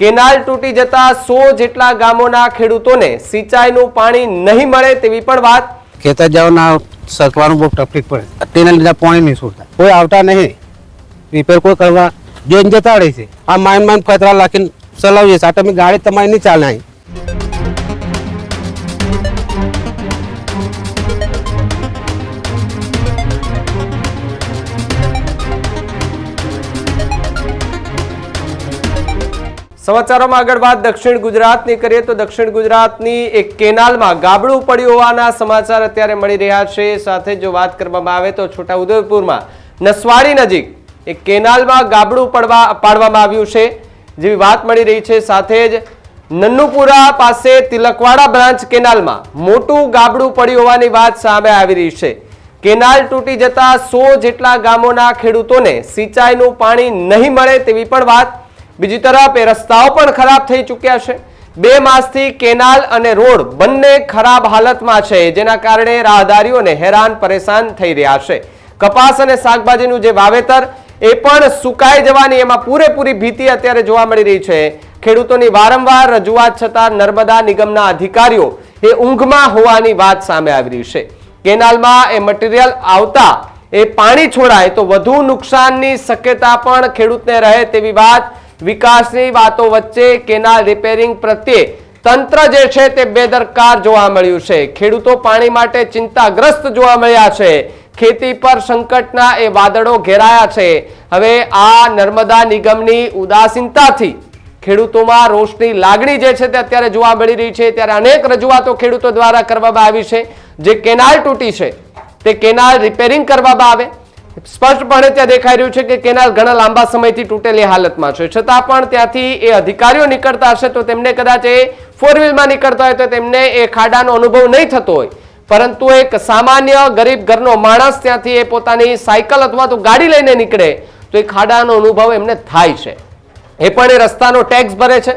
Canal તૂટી જતા સો જેટલા ગામોના ખેડૂતોને સિંચાઈનું પાણી નહીં મળે તેવી પણ વાત. ખેતર જવાના સરકવાનું બહુ તકલીફ પડે. તેના લીધે પાણી નહીં છોડતા. કોઈ આવતા નહીં. રિપેર કોઈ કરવા. જોઈને જતા રહે છે. આ માઇન માઇન કચરા લાખીને ચલાવીએ છીએ. આ તમે ગાડી તમારી નહીં ચાલે અહીં. સમાચારોમાં આગળ વાત. દક્ષિણ ગુજરાતની કરીએ તો દક્ષિણ ગુજરાતની એક કેનાલમાં ગાબડું પડ્યું હોવાના સમાચાર અત્યારે મળી રહ્યા છે. સાથે જો વાત કરવામાં આવે તો છોટાઉદેપુરમાં નસવાડી નજીક એક કેનાલમાં ગાબડું પડવા પાડવામાં આવ્યું છે. જેવી વાત મળી રહી છે. સાથે જ નન્નુપુરા પાસે તિલકવાડા બ્રાન્ચ કેનાલમાં મોટું ગાબડું પડ્યું હોવાની વાત સામે આવી રહી છે. કેનાલ તૂટી જતા સો જેટલા ગામોના ખેડૂતોને સિંચાઈનું પાણી નહીં મળે તેવી પણ વાત બીજી તરફ એ રસ્તાઓ પણ ખરાબ થઈ ચૂક્યા છે. બે માસથી કેનાલ અને રોડ બંને ખરાબ હાલતમાં છે, જેના કારણે રાહદારીઓને હેરાન પરેશાન થઈ રહ્યા છે. કપાસ અને શાકભાજીનું જે વાવેતર, એ પણ સુકાઈ જવાની એમાં પૂરેપૂરી ભીતિ અત્યારે જોવા મળી રહી છે. ખેડૂતોની વારંવાર રજૂઆત છતાં નર્મદા નિગમના અધિકારીઓ એ ઊંઘમાં હોવાની વાત સામે આવી રહી છે. કેનાલમાં એ મટીરિયલ આવતા એ પાણી છોડાય તો વધુ નુકસાનની શક્યતા પણ ખેડૂતને રહે તેવી વાત વિકાસની વાતો વચ્ચે કેનાલ રિપેરિંગ પ્રત્યે તંત્ર જે છે તે બેદરકાર જોવા મળ્યું છે. ખેડૂતો પાણી માટે ચિંતાગ્રસ્ત જોવા મળ્યા છે. ખેતી પર સંકટના એ વાદળો ઘેરાયા છે. હવે આ નર્મદા નિગમની ઉદાસીનતાથી ખેડૂતોમાં રોષની લાગણી જે છે તે અત્યારે જોવા મળી રહી છે. ત્યારે અનેક રજૂઆતો ખેડૂતો દ્વારા કરવામાં આવી છે. જે કેનાલ તૂટી છે, તે કેનાલ રિપેરિંગ કરવામાં આવે. સ્પષ્ટપણે ત્યાં દેખાઈ રહ્યું છે કે કેનાલ ઘણા લાંબા સમયથી તૂટેલી હાલતમાં છે. છતાં પણ ત્યાંથી એ અધિકારીઓ નીકળતા હશે તો તેમને કદાચ એ ફોર વ્હીલમાં નીકળતા હોય તો તેમને એ ખાડાનો અનુભવ નહીં થતો હોય. પરંતુ એક સામાન્ય ગરીબ ઘરનો માણસ ત્યાંથી એ પોતાની સાયકલ અથવા તો ગાડી લઈને નીકળે તો એ ખાડાનો અનુભવ એમને થાય છે. એ પણ એ રસ્તાનો ટેક્સ ભરે છે.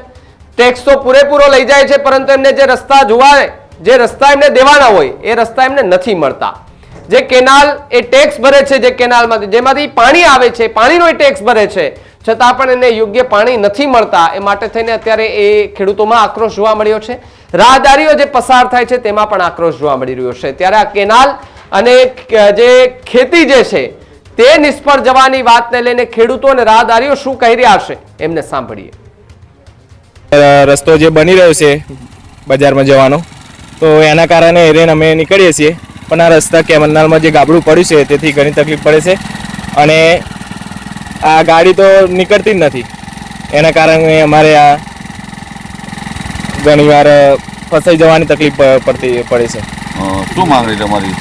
ટેક્સ તો પૂરેપૂરો લઈ જાય છે, પરંતુ એમને જે રસ્તા જોવા જે રસ્તા એમને દેવાના હોય, એ રસ્તા એમને નથી મળતા. જે કેનાલ એ ટેક્સ ભરે છે જે કેનાલમાંથી, જેમાંથી પાણી આવે છે, પાણીનો એ ટેક્સ ભરે છે. છતાં પણ એને યોગ્ય પાણી નથી મળતા. એ માટે થઈને અત્યારે એ ખેડૂતોમાં આક્રોશ જોવા મળ્યો છે. રાહદારીઓ જે પસાર થાય છે તેમાં પણ આક્રોશ જોવા મળી રહ્યો છે. ત્યારે આ કેનાલ અને જે ખેતી જે છે, તે નિષ્ફળ જવાની વાતને લઈને ખેડૂતો અને રાહદારીઓ શું કહી રહ્યા છે, એમને સાંભળીએ. રસ્તો જે બની રહ્યો છે બજારમાં જવાનો, તો એના કારણે રેન અમે નીકળીએ છીએ. પણ આ રસ્તા કેમનાલમાં જે ગાબડું પડ્યું છે તેથી ઘણી તકલીફ પડે છે. અને આ ગાડી તો નીકળતી જ નથી. એના કારણે અમારે આ ઘણીવાર ફસાઈ જવાની તકલીફ પડતી પડે છે. શું માંગણી તમારી?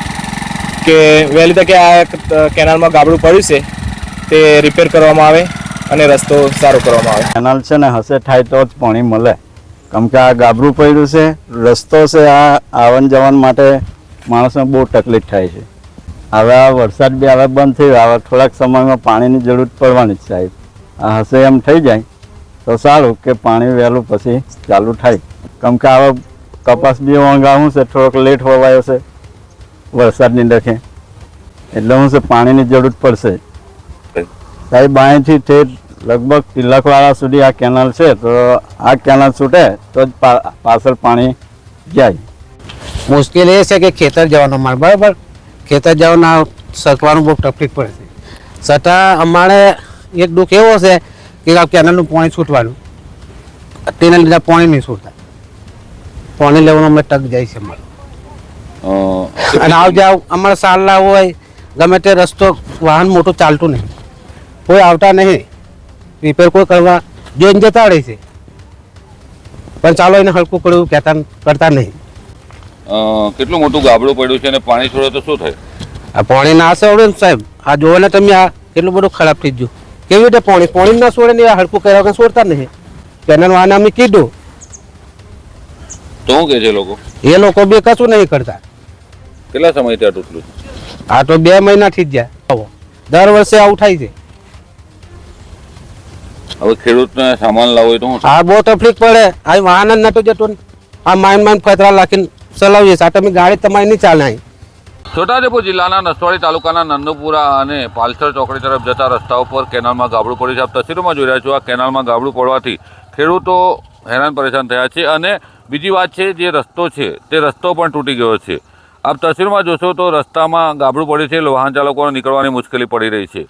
કે વહેલી તકે આ કેનાલમાં ગાબડું પડ્યું છે તે રિપેર કરવામાં આવે અને રસ્તો સારો કરવામાં આવે. કેનાલ છે ને હશે થાય તો જ પાણી મળે. કેમ કે આ ગાબરું પડ્યું છે રસ્તો છે આ આવન જવાન માટે માણસને બહુ તકલીફ થાય છે. હવે આ વરસાદ બી હવે બંધ થયો. હવે થોડાક સમયમાં પાણીની જરૂર પડવાની જ સાહેબ. આ હશે એમ થઈ જાય તો સારું કે પાણી વહેલું પછી ચાલુ થાય. કેમ કે હવે કપાસ બી વંગાવું છે, થોડોક લેટ હોવાયો છે વરસાદની ડખે એટલે હું છે પાણીની જરૂર પડશે. સાહેબ, અહીંથી તે લગભગ તિલકવાળા સુધી આ કેનાલ છે. તો આ કેનાલ છૂટે તો જ પાછળ પાણી જાય. મુશ્કેલ એ છે કે ખેતર જવાનો માર્ગ બરાબર? ખેતર જવાના સરકવાનું બહુ તકલીફ પડે છે. છતાં અમારે એક દુઃખ એવો છે કે આ કેનલનું પાણી છૂટવાનું તેના લીધે પાણી નહીં છૂટતા. પાણી લેવાનું અમે ટક જાય છે અમારું. અને આવ જાવ અમારે સાલા હોય ગમે તે રસ્તો વાહન મોટું ચાલતું નહીં. કોઈ આવતા નહીં. રિપેર કોઈ કરવા જોઈને જતા રહે છે. પણ ચાલો એને હલકું કરવું કહેતા કરતા નહીં. કેટલું મોટું ગાબડું પડ્યું છે અને પાણી છોડે તો શું થાય? આ પાણી ના આવડે ને સાહેબ. આ જોવો ને તમે આ કેટલું બધું ખરાબ થઈ ગયું. કેવી રીતે પાણી? પાણી ના છોડે ને આ હડકું કર્યા વગર છોડતા નહીં. પેનલ વાને અમે કીધું. તો શું કે છે લોકો? એ લોકો બે કશું નહીં કરતા. કેટલા સમયથી આ તૂટલું? આ તો બે મહિનાથી જ જાય. દર વર્ષે આવું થાય છે. હવે ખેડૂતને સામાન લાવો તો આ બહુ તકલીફ પડે. આ વાહન જ નતો જતો. આ માઇન માઇન ફતરા લાખીને ચલાવીએ છીએ. તમે ગાડી તમારી નહીં ચાલે અહીં. છોટાઉદેપુર જિલ્લાના નસવાડી તાલુકાના નંદુપુરા અને પાલસર ચોકડી તરફ જતા રસ્તા ઉપર કેનાલમાં ગાબડું પડ્યું છે. આપ તસવીરોમાં જોઈ રહ્યા છો, આ કેનાલમાં ગાબડું પડવાથી ખેડૂતો હેરાન પરેશાન થયા છે અને બીજી વાત છે, જે રસ્તો છે, તે રસ્તો પણ તૂટી ગયો છે. આપ તસવીરમાં જોશો તો રસ્તામાં ગાબડું પડ્યું છે, વાહન ચાલકોને નીકળવાની મુશ્કેલી પડી રહી છે.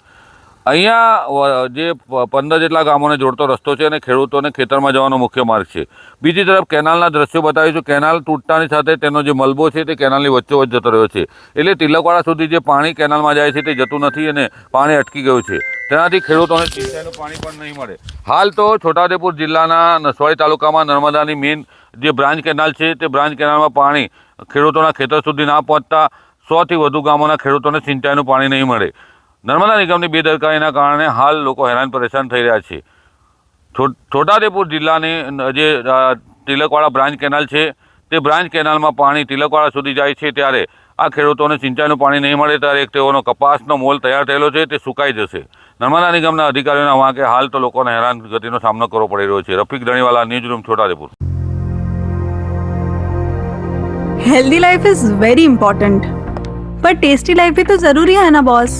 અહીંયા જે પંદર જેટલા ગામોને જોડતો રસ્તો છે અને ખેડૂતોને ખેતરમાં જવાનો મુખ્ય માર્ગ છે. બીજી તરફ કેનાલના દ્રશ્યો બતાવીશું કેનાલ તૂટતાની સાથે તેનો જે મલબો છે તે કેનાલની વચ્ચોવચ્ચ જતો રહ્યો છે. એટલે તિલકવાડા સુધી જે પાણી કેનાલમાં જાય છે તે જતું નથી અને પાણી અટકી ગયું છે. તેનાથી ખેડૂતોને સિંચાઈનું પાણી પણ નહીં મળે. હાલ તો છોટાઉદેપુર જિલ્લાના નસવાડી તાલુકામાં નર્મદાની મેઇન જે બ્રાન્ચ કેનાલ છે તે બ્રાન્ચ કેનાલમાં પાણી ખેડૂતોના ખેતર સુધી ના પહોંચતા સોથી વધુ ગામોના ખેડૂતોને સિંચાઈનું પાણી નહીં મળે. નર્મદા નિગમની બેદરકારીના કારણે હાલ લોકો હેરાન પરેશાન થઈ રહ્યા છે. છોટાદેપુર જિલ્લાની જે તિલકવાડા બ્રાન્ચ કેનાલ છે, તે બ્રાન્ચ કેનાલમાં પાણી તિલકવાડા સુધી જાય છે ત્યારે આ ખેડૂતોને સિંચાઈનું પાણી નહીં મળે ત્યારે એક તેઓનો કપાસનો મોલ તૈયાર થયેલો છે, તે સુકાઈ જશે. નર્મદા નિગમના અધિકારીઓના વાંકે હાલ તો લોકોને હેરાનગતિનો સામનો કરવો પડી રહ્યો છે. Rafiq Daniwala news room Chhota Udepur healthy life is very important પર ટેસ્ટી લાઈફ ભી તો જરૂરી હે ના બોસ